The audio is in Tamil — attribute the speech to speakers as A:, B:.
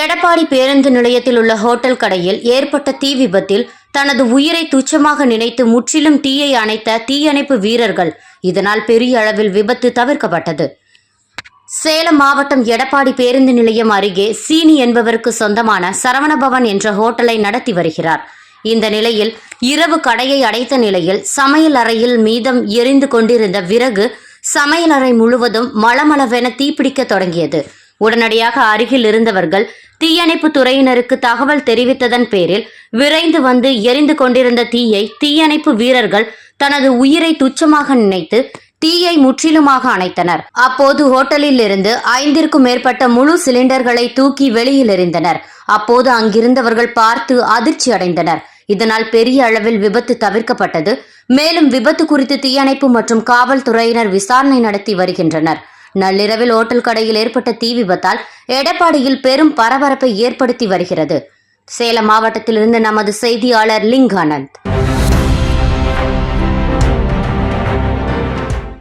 A: எடப்பாடி பேருந்து நிலையத்தில் உள்ள ஹோட்டல் கடையில் ஏற்பட்ட தீ விபத்தில் தனது உயிரை துச்சமாக நினைத்து முற்றிலும் தீயை அணைத்த தீயணைப்பு வீரர்கள் இதனால் பெரிய அளவில் விபத்து தவிர்க்கப்பட்டது. சேலம் மாவட்டம் எடப்பாடி பேருந்து நிலையம் அருகே சீனி என்பவருக்கு சொந்தமான சரவணபவன் என்ற ஹோட்டலை நடத்தி வருகிறார். இந்த நிலையில் இரவு கடையை அடைத்த நிலையில் சமையல் அறையில் மீதம் எரிந்து கொண்டிருந்த விறகு சமையல் அறை முழுவதும் மளமளவென தீப்பிடிக்க தொடங்கியது. உடனடியாக அருகில் இருந்தவர்கள் தீயணைப்பு துறையினருக்கு தகவல் தெரிவித்ததன் பேரில் விரைந்து வந்து எரிந்து கொண்டிருந்த தீயை தீயணைப்பு வீரர்கள் தனது உயிரை துச்சமாக நினைத்து தீயை முற்றிலுமாக அணைத்தனர். அப்போது ஹோட்டலில் இருந்து ஐந்திற்கும் மேற்பட்ட முழு சிலிண்டர்களை தூக்கி வெளியில் எறிந்தனர். அப்போது அங்கிருந்தவர்கள் பார்த்து அதிர்ச்சி அடைந்தனர். இதனால் பெரிய அளவில் விபத்து தவிர்க்கப்பட்டது. மேலும் விபத்து குறித்து தீயணைப்பு மற்றும் காவல்துறையினர் விசாரணை நடத்தி வருகின்றனர். நள்ளிரவில் ஓட்டல் கடையில் ஏற்பட்ட தீ விபத்தால் எடப்பாடியில் பெரும் பரபரப்பை ஏற்படுத்தி வருகிறது. சேலம் மாவட்டத்திலிருந்து நமது செய்தியாளர் லிங்கானந்த்.